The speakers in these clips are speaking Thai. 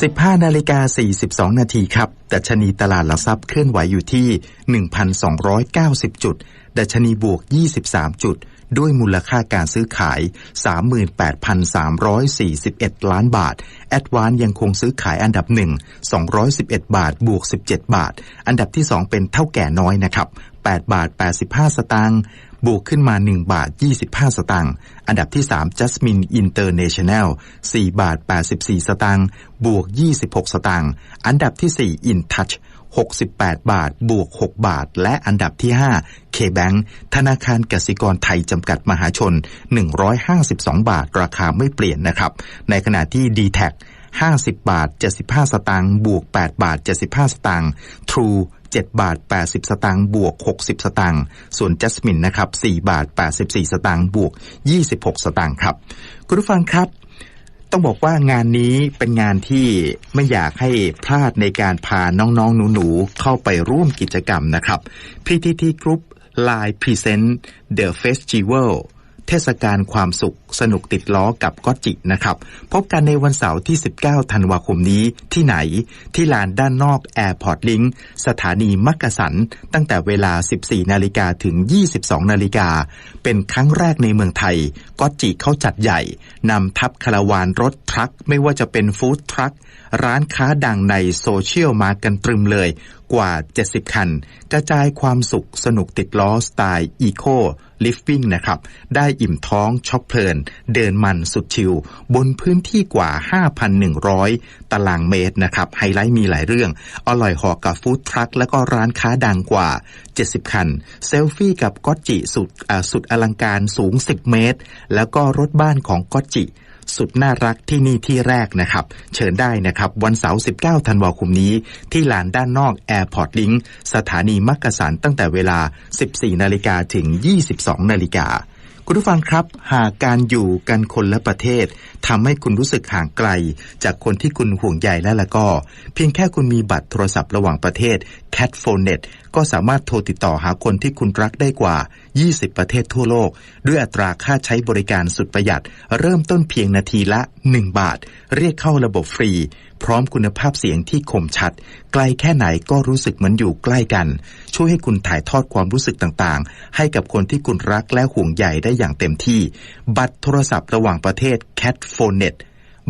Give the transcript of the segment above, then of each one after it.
15นาฬิกา42 นาทีครับ ดัชนีตลาดหลักทรัพย์เคลื่อนไหวอยู่ที่ 1,290 จุด ดัชนีบวก 23 จุด ด้วยมูลค่าการซื้อขาย 38,341 ล้านบาท แอดวานยังคงซื้อขายอันดับ 1 211 บาท บวก 17 บาท อันดับที่ 2 เป็นเท่าแก่น้อยนะครับ 8 บาท 85 สตางค์บวกขึ้นมา 1 บาท 25 สตางค์อันดับที่ 3 Jasmine International 4 บาท 84 สตางค์บวก 26 สตางค์อันดับที่ 4 InTouch 68 บาท บวก 6 บาท และอันดับที่ 5 K-Bank ธนาคารกสิกรไทยจำกัดมหาชน 152 บาท ราคาไม่เปลี่ยนนะครับ ในขณะที่ d t แท50 บาท 75 สตางค์ บวก 8 บาท 75 สตางค์ True 7 บาท 80 สตางค์บวก 60 สตางค์ส่วนจัสมินนะครับ4บาท 84 สตางค์บวก 26 สตางค์ครับ คุณผู้ฟังครับต้องบอกว่างานนี้เป็นงานที่ไม่อยากให้พลาดในการพาน้องๆ หนูๆ เข้าไปร่วมกิจกรรมนะครับ PTT Group Live Present The Festival เทศกาลความสุขสนุกติดล้อกับก็จินะครับ พบกันในวันเสาร์ที่ 19 ธันวาคมนี้ที่ไหน ที่ลานด้านนอก Airport Link สถานีมักกะสัน ตั้งแต่เวลา 14 นาฬิกาถึง 22 นาฬิกา เป็นครั้งแรกในเมืองไทยก็จิเขาจัดใหญ่นำทัพคาราวานรถทรัคไม่ว่าจะเป็นฟู้ดทรัคร้านค้าดังในโซเชียลมากันตรึมเลยกว่า 70 คัน กระจายความสุขสนุกติดล้อสไตล์อีโค ลิฟวิ่งนะครับ ได้อิ่มท้องช็อปเพลิน เดินมันสุดชิลบนพื้นที่กว่า 5,100 ตารางเมตรนะครับ ไฮไลท์มีหลายเรื่อง อร่อยหอกกับฟู้ดทรัคและก็ร้านค้าดังกว่า 70 คัน เซลฟี่กับก็จิสุดสุดอลังการสูง 10 เมตร แล้วก็รถบ้านของก็จิ สุดน่ารักที่นี่ที่แรกนะครับ เชิญได้นะครับ วันเสาร์ 19 ธันวาคมนี้ ที่ลานด้านนอก Airport Link สถานีมักกะสันตั้งแต่เวลา 14 นาฬิกาถึง 22 นาฬิกาคุณผู้ฟังครับ หากการอยู่กันคนละประเทศทำให้คุณรู้สึกห่างไกล จากคนที่คุณห่วงใยและละก็ เพียงแค่คุณมีบัตรโทรศัพท์ระหว่างประเทศ Cat p h o Net ก็สามารถโทรติดต่อหาคนที่คุณรักได้กว่า20 ประเทศทั่วโลก ด้วยอัตราค่าใช้บริการสุดประหยัด เริ่มต้นเพียงนาทีละ 1 บาท เรียกเข้าระบบฟรี พร้อมคุณภาพเสียงที่คมชัด ไกลแค่ไหนก็รู้สึกเหมือนอยู่ใกล้กัน ช่วยให้คุณถ่ายทอดความรู้สึกต่างๆ ให้กับคนที่คุณรักและห่วงใยได้อย่างเต็มที่ บัตรโทรศัพท์ระหว่างประเทศ Cat Phone Net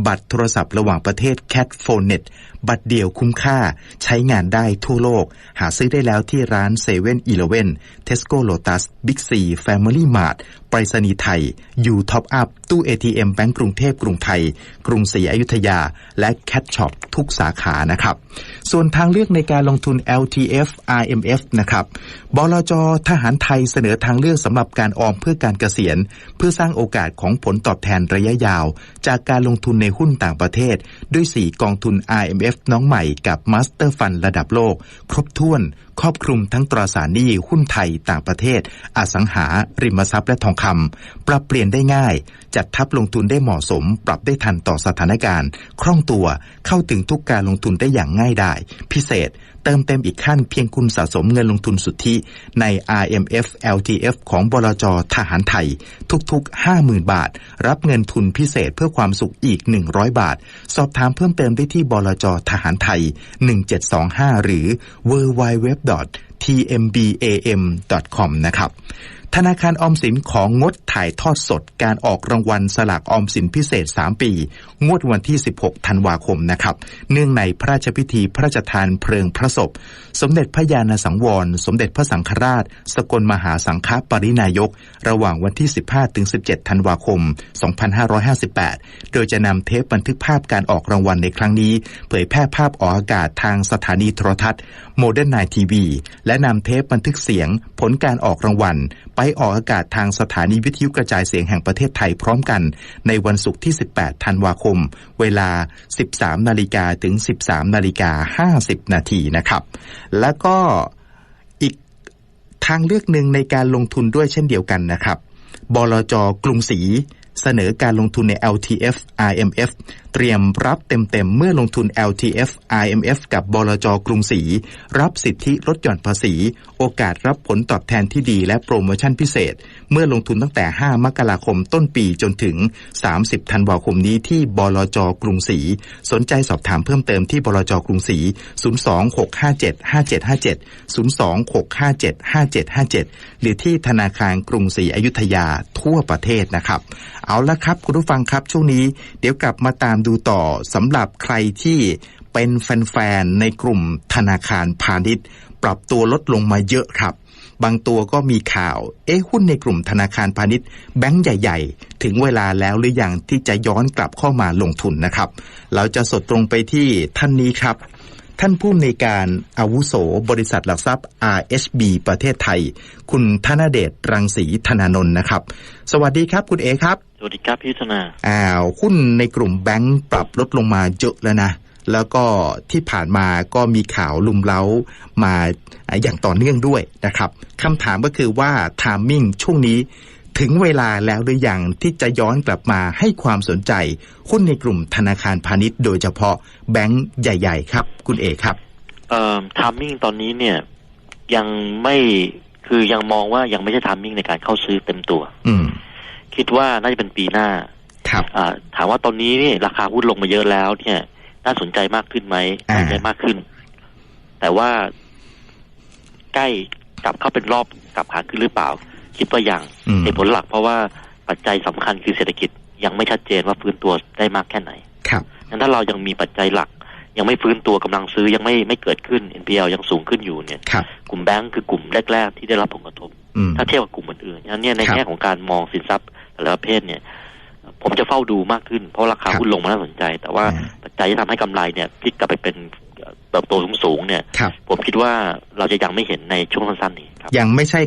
บัตรโทรศัพท์ระหว่างประเทศ Cat Phone t บัตรเดียวคุ้มค่าใช้งานได้ทั่วโลก หาซื้อได้แล้วที่ร้าน7 e เ e ่ e อ Tesco Lotus Big C Family Mart ไปรษณีย์ไทยยูท็อปอัพ ตู้ ATM แบงก์กรุงเทพกรุงไทย กรุงศรีอยุธยา และแคทช็อปทุกสาขานะครับ ส่วนทางเลือกในการลงทุน LTF RMF นะครับบลจทหารไทยเสนอทางเลือกสำหรับการออมเพื่อการเกษียณ เพื่อสร้างโอกาสของผลตอบแทนระยะยาว จากการลงทุนในหุ้นต่างประเทศ ด้วย 4 กองทุน RMF น้องใหม่กับ Master Fund ระดับโลก ครบถ้วน ครอบคลุมทั้งตราสารหนี้หุ้นไทยต่างประเทศ อสังหา ริมทรัพย์และทองคำ ปรับเปลี่ยนได้ง่าย จัดทับลงทุนได้เหมาะสม ปรับได้ทันต่อสถานการณ์ คล่องตัวเข้าถึงทุกการลงทุนได้อย่างง่ายดายพิเศษเติมเต็มอีกขั้นเพียงคุณสะสมเงินลงทุนสุทธิใน RMF LTF ของบลจทหารไทย ทุกๆ 50,000 บาท รับเงินทุนพิเศษเพื่อความสุขอีก 100 บาท สอบถามเพิ่มเติมได้ที่บลจทหารไทย 1725 หรือ www tmbam.com นะครับ ธนาคารออมสินของงดถ่ายทอดสดการออกรางวัลสลากออมสินพิเศษ 3 ปี งวดวันที่ 16 ธันวาคมนะครับ เนื่องในพระราชพิธีพระราชทานเพลิงพระศพ สมเด็จพระยาณสังวร สมเด็จพระสังฆราช สกลมหาสังฆปรินายก ระหว่างวันที่ 15 ถึง 17 ธันวาคม 2558 โดยจะนำเทปบันทึกภาพการออกรางวัลในครั้งนี้ เผยแพร่ภาพออกอากาศทางสถานีโทรทัศน์โมเดิร์นไนทีวีและนำเทปบันทึกเสียงผลการออกรางวัลไปออกอากาศทางสถานีวิทยุกระจายเสียงแห่งประเทศไทยพร้อมกัน ในวันศุกร์ที่ 18 ธันวาคม เวลา 13 นาฬิกาถึง 13 นาฬิกา 50 นาทีนะครับ แล้วก็อีกทางเลือกหนึ่งในการลงทุนด้วยเช่นเดียวกันนะครับ บลจกรุงศรี เสนอการลงทุนใน LTF IMF เตรียมรับเต็มๆ เมื่อลงทุน LTF IMF กับบลจกรุงศรีรับสิทธิลดหย่อนภาษี โอกาสรับผลตอบแทนที่ดีและโปรโมชั่นพิเศษ เมื่อลงทุนตั้งแต่ 5 มกราคมต้นปีจนถึง 30 ธันวาคมนี้ที่บลจกรุงศรีสนใจสอบถามเพิ่มเติมที่บลจกรุงศรี 026575757 026575757 หรือที่ธนาคารกรุงศรีอยุธยาทั่วประเทศนะครับเอาละครับ คุณผู้ฟังครับช่วงนี้เดี๋ยวกลับมาตามดูต่อสำหรับใครที่เป็นแฟนๆในกลุ่มธนาคารพาณิชย์ ปรับตัวลดลงมาเยอะครับ บางตัวก็มีข่าว เอ๊ะหุ้นในกลุ่มธนาคารพาณิชย์ แบงก์ใหญ่ ๆ ถึงเวลาแล้วหรือยังที่จะย้อนกลับเข้ามาลงทุนนะครับ เราจะสดตรงไปที่ท่านนี้ครับ ท่านผู้ในวยการอาวุโสบริษัทหลักทรัพย์ RHB ประเทศไทย คุณธนเดชรังสีธนานนท์นะครับ สวัสดีครับคุณเอครับ สวัสดีครับพี่ยุทธนาอ้าวหุ้นในกลุ่มแบงก์ปรับลดลงมาเยอะแล้วนะแล้วก็ที่ผ่านมาก็มีข่าวลุมเล้ามาอย่างต่อเนื่องด้วยนะครับคำถามก็คือว่าทามมิ่งช่วงนี้ ถึงเวลาแล้วหรือยังที่จะย้อนกลับมาให้ความสนใจหุ้นในกลุ่มธนาคารพาณิชย์โดยเฉพาะแบงก์ใหญ่ ๆ ครับ คุณเอกครับเอ่อทามมิ่งตอนนี้เนี่ยยังไม่คือยังมองว่ายังไม่ใช่ทามมิ่งในการเข้าซื้อเต็มตัว อืม คิดว่าน่าจะเป็นปีหน้า ครับอ่าถามว่าตอนนี้นี่ราคาหุ้นลงมาเยอะแล้ว เนี่ย น่าสนใจมากขึ้นไหมอ่าน่าสนใจมากขึ้น แต่ว่าใกล้กลับเข้าเป็นรอบกลับขาขึ้นหรือเปล่า คิดว่ายังอืมเหตุผลหลักเพราะว่าปัจจัยสำคัญคือเศรษฐกิจยังไม่ชัดเจนว่าฟื้นตัวได้มากแค่ไหน ครับงั้นถ้าเรายังมีปัจจัยหลัก ยังไม่ฟื้นตัวกำลังซื้อยังไม่ไม่เกิดขึ้น NPL ยังสูงขึ้นอยู่เนี่ยครับกลุ่มแบงก์คือกลุ่มแรก ๆ ที่ได้รับผลกระทบอืมถ้าเทียบกับกลุ่มอื่นๆฉะนั้นเนี่ยในครับแง่ของการมองสินทรัพย์แต่ละประเภทเนี่ย ผมจะเฝ้าดูมากขึ้นเพราะราคาครับหุ้นลงมาน่าสนใจ แต่ว่าอ่าปัจจัยที่ทำให้กำไรเนี่ยพลิกกลับไปเป็นเติบโตสูงๆเนี่ยครับผมคิดว่าเราจะยังไม่เห็นในช่วงสั้นๆนี้ครับยังไม่ใช่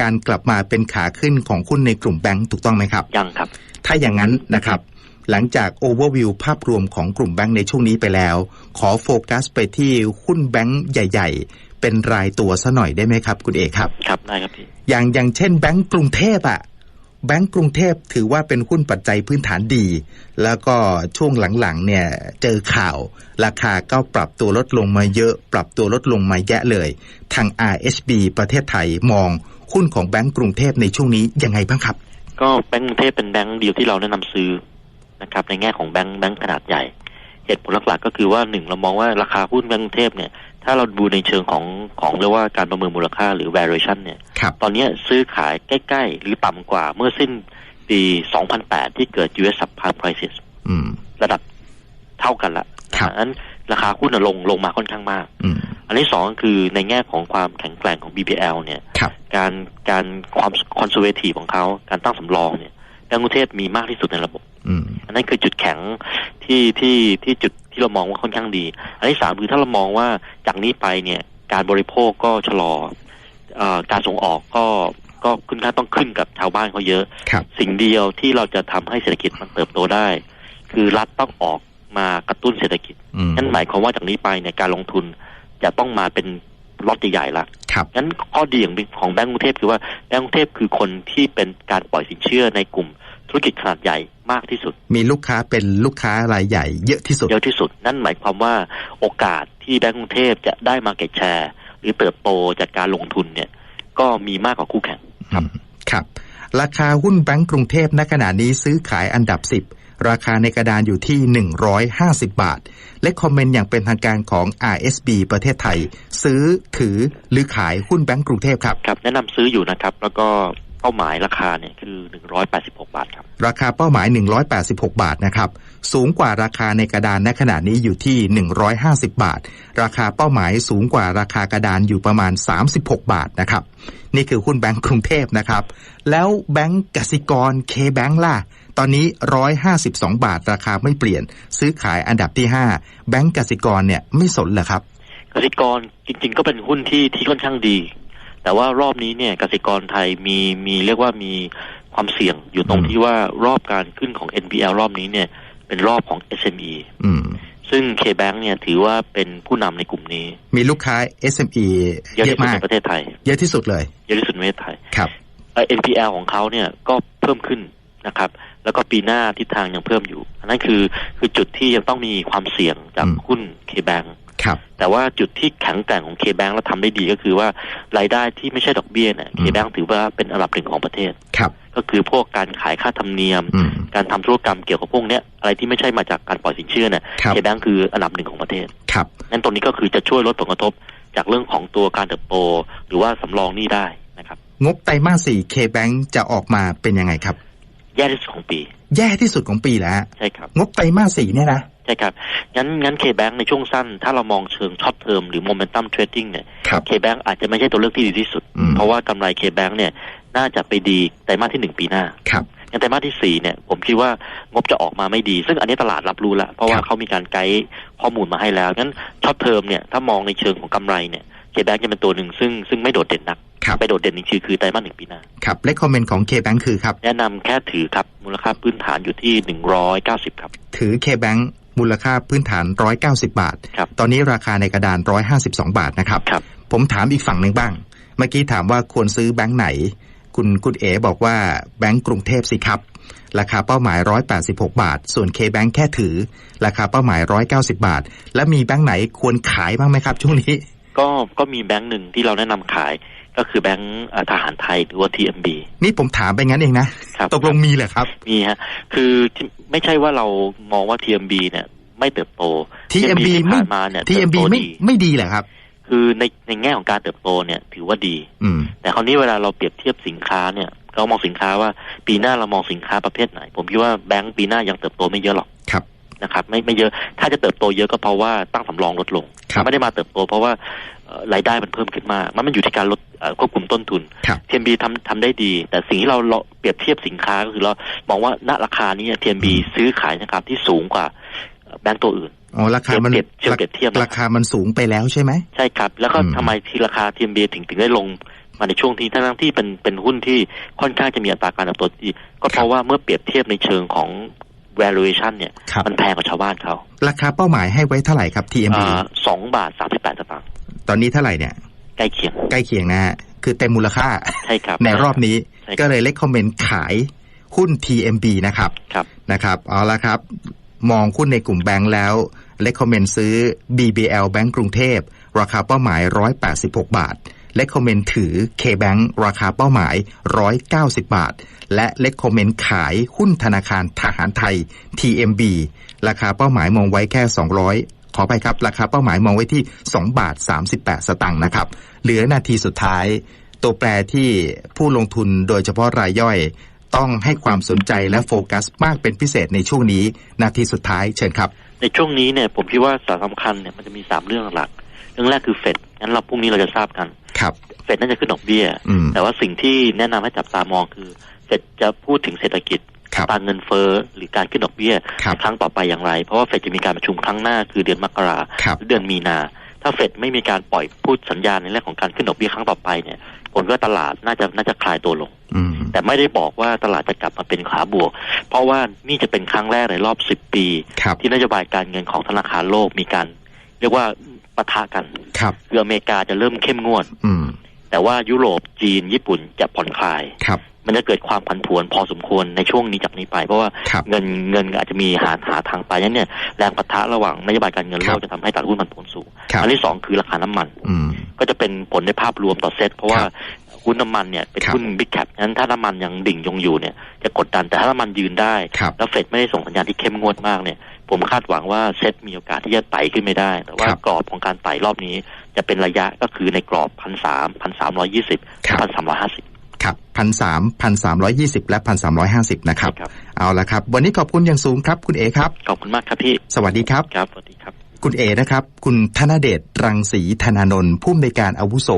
การกลับมาเป็นขาขึ้นของหุ้นในกลุ่มแบงก์ถูกต้องไหมครับ ยังครับ ถ้าอย่างนั้นนะครับ หลังจากโอเวอร์วิวภาพรวมของกลุ่มแบงก์ในช่วงนี้ไปแล้ว ขอโฟกัสไปที่หุ้นแบงก์ใหญ่ ๆ เป็นรายตัวซะหน่อยได้ไหมครับ คุณเอกครับครับได้ครับพี่อย่างอย่างเช่นแบงก์กรุงเทพอะแบงก์กรุงเทพถือว่าเป็นหุ้นปัจจัยพื้นฐานดี แล้วก็ช่วงหลังๆเนี่ยเจอข่าว ราคาก็ปรับตัวลดลงมาเยอะ ปรับตัวลดลงมาแยะเลย ทาง RHB ประเทศไทยมอง หุ้นของแบงก์กรุงเทพในช่วงนี้ยังไงบ้างครับ ก็แบงก์กรุงเทพเป็นแบงก์เดียวที่เราแนะนำซื้อนะครับในแง่ของแบงก์แบงก์ขนาดใหญ่ เหตุผลหลักๆ ก็คือว่าหนึ่งเรามองว่าราคาหุ้นแบงก์กรุงเทพเนี่ยถ้าเราดูในเชิงของของเรียกว่าการประเมินมูลค่าหรือ valuation เนี่ยครับตอนนี้ซื้อขายใกล้ ๆ หรือต่ำกว่าเมื่อสิ้นปี 2008 ที่เกิด US subprime crisis อืมระดับเท่ากันละครับนะฮะนั้น ราคาหุ้นน่ะลงลงมาค่อนข้างมากอืมอันที่สองก็คือในแง่ของความแข็งแกร่งของ BBL เนี่ยครับการการความคอนเซอร์เวทีฟของเขาการตั้งสำรองเนี่ยแบงก์กรุงเทพมีมากที่สุดในระบบอืมอันนั้นคือจุดแข็งที่ที่ที่จุดที่เรามองว่าค่อนข้างดี อันที่สามคือถ้าเรามองว่าจากนี้ไปเนี่ยการบริโภคก็ชะลอเออการส่งออกก็ก็ขึ้นถ้าต้องขึ้นกับชาวบ้านเขาเยอะครับสิ่งเดียวที่เราจะทำให้เศรษฐกิจมันเติบโตได้ คือรัฐต้องออก มากระตุ้นเศรษฐกิจอืมนั่นหมายความว่าจากนี้ไปเนี่ยการลงทุนจะต้องมาเป็นล็อตใหญ่ๆละครับงั้นข้อดีอย่างของแบงก์กรุงเทพคือว่าแบงก์กรุงเทพคือคนที่เป็นการปล่อยสินเชื่อในกลุ่มธุรกิจขนาดใหญ่มากที่สุด มีลูกค้าเป็นลูกค้ารายใหญ่เยอะที่สุด เยอะที่สุด นั่นหมายความว่าโอกาสที่แบงก์กรุงเทพจะได้มาเก็ตแชร์ หรือเติบโตจากการลงทุนเนี่ย ก็มีมากกว่าคู่แข่งครับ ครับ ราคาหุ้นแบงก์กรุงเทพณขณะนี้ซื้อขายอันดับ10 ราคาในกระดานอยู่ที่ 150 บาท และคอมเมนต์อย่างเป็นทางการของ RSB ประเทศไทย ซื้อถือหรือขายหุ้นแบงก์กรุงเทพครับครับ แนะนำซื้ออยู่นะครับ แล้วก็เป้าหมายราคาเนี่ยคือ 186 บาทครับ ราคาเป้าหมาย 186 บาทนะครับ สูงกว่าราคาในกระดานณขณะนี้อยู่ที่ 150 บาท ราคาเป้าหมายสูงกว่าราคากระดานอยู่ประมาณ 36 บาทนะครับ นี่คือหุ้นแบงก์กรุงเทพนะครับ แล้วแบงก์กสิกรเคแบงก์ล่ะ ตอนนี้ 152 บาทราคาไม่เปลี่ยน ซื้อขายอันดับที่ 5 แบงก์กสิกรเนี่ยไม่สนเหรอครับกสิกรจริง ๆ ก็เป็นหุ้นที่ที่ค่อนข้างดี แต่ว่ารอบนี้เนี่ยกสิกรไทยมีมีเรียกว่ามีความเสี่ยงอยู่ตรงอืมที่ว่ารอบการขึ้นของ NPL รอบนี้เนี่ย เป็นรอบของ SME อืมซึ่ง KBank เนี่ยถือว่าเป็นผู้นำในกลุ่มนี้ มีลูกค้า SME เยอะเยที่อะสุดมากในประเทศไทย เยอะที่สุดเลย เยอะที่สุดในประเทศไทย ครับเอ่อ NPL ของเขาเนี่ยก็เพิ่มขึ้นนะครับ แล้วก็ปีหน้าทิศทางยังเพิ่มอยู่ อันนั้นคือคือจุดที่ยังต้องมีความเสี่ยงจากอืมหุ้น KBank ครับแต่ว่าจุดที่แข็งแกร่งของ KBank แล้วทำได้ดีก็คือว่ารายได้ที่ไม่ใช่ดอกเบี้ยเนี่ยอืม KBank ถือว่าเป็นอันดับหนึ่งของประเทศครับก็คือพวกการขายค่าธรรมเนียมอืมการทำธุรกรรมเกี่ยวกับพวกเนี้ยอะไรที่ไม่ใช่มาจากการปล่อยสินเชื่อเนี่ยครับ KBank คืออันดับหนึ่งของประเทศครับนั่นตรงนี้ก็คือจะช่วยลดผลกระทบจากเรื่องของตัวการเติบโต หรือว่าสำรองหนี้ได้นะครับงบไตรมาสสี่ K-Bank จะออกมาเป็นยังไงครับ แย่ที่สุดของปี แย่ที่สุดของปีแล้วใช่ครับงบไตรมาสสี่เนี่ยนะใช่ครับงั้นงั้น KBank ในช่วงสั้น ถ้าเรามองเชิงช็อตเทอมหรือโมเมนตัมเทรดดิ้งเนี่ยครับ KBank อาจจะไม่ใช่ตัวเลือกที่ดีที่สุดอืมเพราะว่ากำไร KBank เนี่ยน่าจะไปดีไตรมาสที่หนึ่งปีหน้าครับงั้นไตรมาสที่สี่เนี่ยผมคิดว่างบจะออกมาไม่ดี ซึ่งอันนี้ตลาดรับรู้แล้วเพราะว่าครับเขามีการไกด์ข้อมูลมาให้แล้วงั้นช็อตเทอมเนี่ยถ้ามองในเชิงของกำไรเนี่ย KBank จะเป็นตัวหนึ่งซึ่งซึ่งไม่โดดเด่นนักครับไปโดดเด่นจริงๆคือไตรมาสหนึ่งปีหน้า ครับเลขคอมเมนต์ของ K-Bank คือครับ แนะนำแค่ถือครับ มูลค่าพื้นฐานอยู่ที่หนึ่งร้อยเก้าสิบครับ ถือ K-Bank มูลค่าพื้นฐาน190บาทครับตอนนี้ราคาในกระดาน152บาทนะครับครับผมถามอีกฝั่งหนึ่งบ้าง เมื่อกี้ถามว่าควรซื้อแบงค์ไหน คุณคุณเอ๋บอกว่าแบงค์กรุงเทพสิครับราคาเป้าหมาย 186 บาท ส่วน K-Bank แค่ถือ ราคาเป้าหมาย 190 บาท และมีแบงค์ไหนควรขายบ้างไหมครับช่วงนี้ ก็ก็มีแบงค์หนึ่งที่เราแนะนำขายก็คือแบงค์เอ่อทหารไทยหรือว่า TMB นี่ผมถามไปงั้นเองนะครับตกลงมีเหรอครับ มีฮะ คือที่ไม่ใช่ว่าเรามองว่า TMB เนี่ย ไม่เติบโต TMB ที่ไม่ผ่านมาเนี่ย TMB เติบโตไม่ดีไม่ดีเหรอครับ คือในในแง่ของการเติบโตเนี่ย ถือว่าดี อืมแต่คราวนี้เวลาเราเปรียบเทียบสินค้าเนี่ย เรามองสินค้าว่าปีหน้าเรามองสินค้าประเภทไหน ผมคิดว่าแบงก์ปีหน้ายังเติบโตไม่เยอะหรอกครับ นะครับไม่ไม่เยอะถ้าจะเติบโตเยอะก็เพราะว่าตั้งสำรองลดลงครับไม่ได้มาเติบโตเพราะว่าเอ่อรายได้มันเพิ่มขึ้นมากมันมันอยู่ที่การลดเอ่อควบคุมต้นทุนครับ TMB ทำทำได้ดี แต่สิ่งที่เราเราเปรียบเทียบสินค้าก็คือเรามองว่าณราคานี้ TMB ซื้อขายนะครับที่สูงกว่าเอ่อแบงก์ตัวอื่นอ๋อราคามันเปรียบเทียบเปรียบเทียบนะครับราคามันสูงไปแล้วใช่ไหมใช่ครับ แล้วก็อืมทำไมที่ราคา TMB ถึงถึงได้ลงมาในช่วงที่ทั้งๆที่เป็นเป็นหุ้นที่ค่อนข้างจะมีอัตราการเติบโตที่ดีก็เพราะว่าเมื่อเปรียบเทียบในเชิงของ valuation เนี่ยครับมันแพงกว่าชาวบ้านเขา ราคาเป้าหมายให้ไว้เท่าไหร่ครับ TMB สองบาทสามสิบแปดสตางค์ตอนนี้เท่าไหร่เนี่ย ใกล้เคียง ใกล้เคียงนะฮะ คือเต็มมูลค่า ใช่ครับ ในรอบนี้ใช่ครับก็เลยเล c คอมเมนต์ขายหุ้น TMB นะครับ ครับ นะครับ เอาละครับ มองหุ้นในกลุ่มแบงค์แล้วเล c คอมเมนต์ซื้อ BBL แบงก์กรุงเทพ ราคาเป้าหมาย 186 บาท เล c คอมเมนถือ KBank ราคาเป้าหมาย 190 บาท และเล c คอมเมนขายหุ้นธนาคารทหารไทย TMB ราคาเป้าหมายมองไว้แค่ 200 ขอไปครับ ราคาเป้าหมายมองไว้ที่ 2 บาท 38 สตางค์นะครับ เหลือนาทีสุดท้าย ตัวแปรที่ผู้ลงทุนโดยเฉพาะรายย่อยต้องให้ความสนใจและโฟกัสมากเป็นพิเศษในช่วงนี้ นาทีสุดท้ายเชิญครับ ในช่วงนี้เนี่ยผมคิดว่าสาระสำคัญเนี่ยมันจะมีสามเรื่องหลัก เรื่องแรกคือเฟดงั้นเราพรุ่งนี้เราจะทราบกัน ครับเฟดน่าจะขึ้นดอกเบี้ยอืมแต่ว่าสิ่งที่แนะนำให้จับตามองคือเฟดจะพูดถึงเศรษฐกิจครับตราเงินเฟ้อหรือการขึ้นดอกเบี้ยครับครั้งต่อไปอย่างไร เพราะว่าเฟดจะมีการประชุมครั้งหน้าคือเดือนมกราครับหรือเดือนมีนา ถ้าเฟดไม่มีการปล่อยพูดสัญญาณในเรื่องของการขึ้นดอกเบี้ยครั้งต่อไปเนี่ยผลว่าตลาดน่าจะน่าจะคลายตัวลงอืมแต่ไม่ได้บอกว่าตลาดจะกลับมาเป็นขาบวก เพราะว่านี่จะเป็นครั้งแรกในรอบสิบปีครับที่นโยบายการเงินของธนาคารโลกมีการ เรียกว่า ปะทะกันครับคืออเมริกาจะเริ่มเข้มงวด อืม แต่ว่ายุโรปจีนญี่ปุ่นจะผ่อนคลายครับมันจะเกิดความผันผวนพอสมควรในช่วงนี้จากนี้ไป เพราะว่าครับเงินเงินอาจจะมีหาหาทางไปนั้นเนี่ยแรงปะทะระหว่างนโยบายการเงินโลครักบจะทำให้ตลาดหุ้นมันผลสูงครับอันที่สองคือราคาน้ำมันอืมก็จะเป็นผลในภาพรวมต่อเซ็ตเพราะว่าครับ หุ้นน้ำมันเนี่ยเป็นครับหุ้นบิ๊กแคปนั้นถ้าน้ำมันยังดิ่งยงอยู่เนี่ยจะกดดันแต่ถ้าน้ำมันยืนได้ครับแล้วเฟดไม่ได้ส่งสัญญาณที่เข้มงวดมากเนี่ย ผมคาดหวังว่าเซ็ตมีโอกาสที่จะไต่ขึ้นไม่ได้ แต่ว่าครับกรอบของการไต่รอบนี้ จะเป็นระยะก็คือในกรอบพันสามพันสามร้อยี่สิบครับพันสามร้อยห้าสิบครับพันสามพันสามร้อยยี่สิบและพันสามร้อยห้าสิบนะครับครับ เอาละครับ วันนี้ขอบคุณอย่างสูงครับคุณเอครับ ขอบคุณมากครับพี่ สวัสดีครับ ครับ สวัสดีครับ คุณเอนะครับ คุณธนเดชรังสีธนานนท์ผู้อำนวยการอาวุโส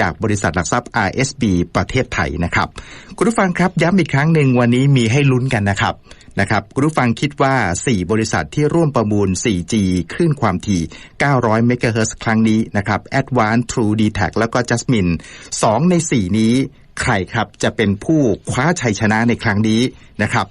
จากบริษัทหลักทรัพย์ RSB ประเทศไทยนะครับ คุณผู้ฟังครับย้ำอีกครั้งหนึ่งวันนี้มีให้ลุ้นกันนะครับนะครับคุณผู้ฟังคิดว่า 4 บริษัทที่ร่วมประมูล 4G คลื่นความถี่ 900 เมกะเฮิรตซ์ครั้งนี้นะครับ Advance True d t a c แล้วก็ Jasmine 2 ใน 4 นี้ใครครับจะเป็นผู้คว้าชัยชนะในครั้งนี้นะครับ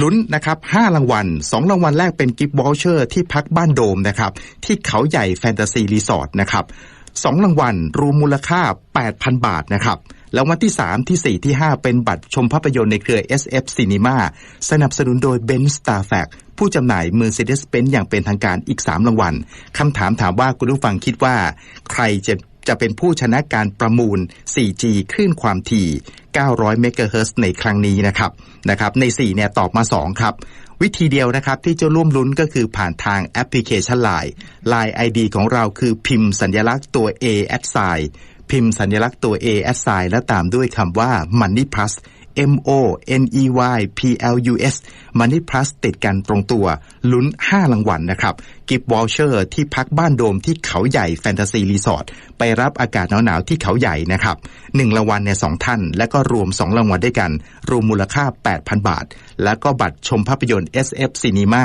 ลุ้นนะครับ5รางวัล 2 รางวัลแรกเป็นกิฟต์วอลเชอร์ที่พักบ้านโดมนะครับที่เขาใหญ่แฟนตาซีรีสอร์ทนะครับ2รางวัลรวมมูลค่า 8,000 บาทนะครับแล้ววันที่ 3 ที่ 4 ที่ 5 เป็นบัตรชมภาพยนตร์ในเครือ SF Cinema สนับสนุนโดย Ben Starfax ผู้จำหน่าย Mercedes-Benz อย่างเป็นทางการอีก 3 รางวัลคำถามถามว่าคุณผู้ฟังคิดว่า ใครจะ จะเป็นผู้ชนะการประมูล 4G คลื่นความถี่ 900 เมกะเฮิรตซ์ในครั้งนี้นะครับนะครับใน 4 เนี่ยตอบมา 2 ครับ วิธีเดียวนะครับที่จะร่วมลุ้นก็คือผ่านทางแอปพลิเคชัน Line Line ID ของเราคือพิมพ์สัญลักษณ์ตัว A at sign พิมพ์สัญลักษณ์ตัว A at sign และตามด้วยคำว่า Money Plus M O N E Y P L U S Money Plus ติดกันตรงตัว ลุ้น 5 รางวัลนะครับ กิฟต์วอลเชอร์ที่พักบ้านโดมที่เขาใหญ่แฟนตาซีรีสอร์ทไปรับอากาศหนาวๆที่เขาใหญ่นะครับ1รางวัลเนี่ยสองท่าน และก็รวม 2 รางวัลด้วยกัน รวมมูลค่า 8,000 บาท แล้วก็บัตรชมภาพยนตร์ SF Cinema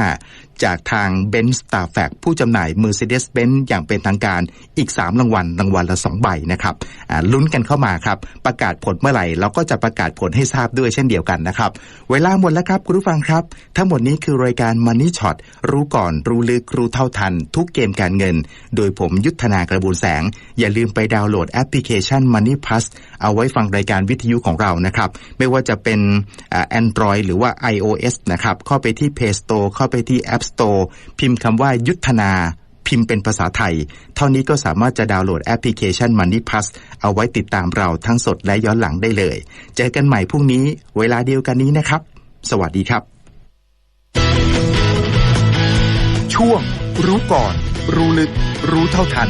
จากทาง Ben Starfax ผู้จำหน่าย Mercedes-Benz อย่างเป็นทางการอีก 3 รางวัลรางวัลละ 2 ใบนะครับลุ้นกันเข้ามาครับ ประกาศผลเมื่อไหร่ เราก็จะประกาศผลให้ทราบด้วยเช่นเดียวกันนะครับ เวลาหมดแล้วครับ คุณผู้ฟังครับ ทั้งหมดนี้คือรายการ Money Shot รู้ก่อนรู้ลึกรู้เท่าทัน ทุกเกมการเงิน โดยผมยุทธนากระบูลแสงอย่าลืมไปดาวน์โหลดแอปพลิเคชัน Money Plus เอาไว้ฟังรายการวิทยุของเรานะครับ ไม่ว่าจะเป็นอ่า Android หรือว่า iOS นะครับ เข้าไปที่ Play Store เข้าไปที่ App Store พิมพ์คำว่ายุทธนาพิมพ์เป็นภาษาไทย เท่านี้ก็สามารถจะดาวน์โหลดแอปพลิเคชัน Money Plus เอาไว้ติดตามเราทั้งสดและย้อนหลังได้เลย เจอกันใหม่พรุ่งนี้ เวลาเดียวกันนี้นะครับ สวัสดีครับ ช่วง รู้ก่อน รู้ลึก รู้เท่าทัน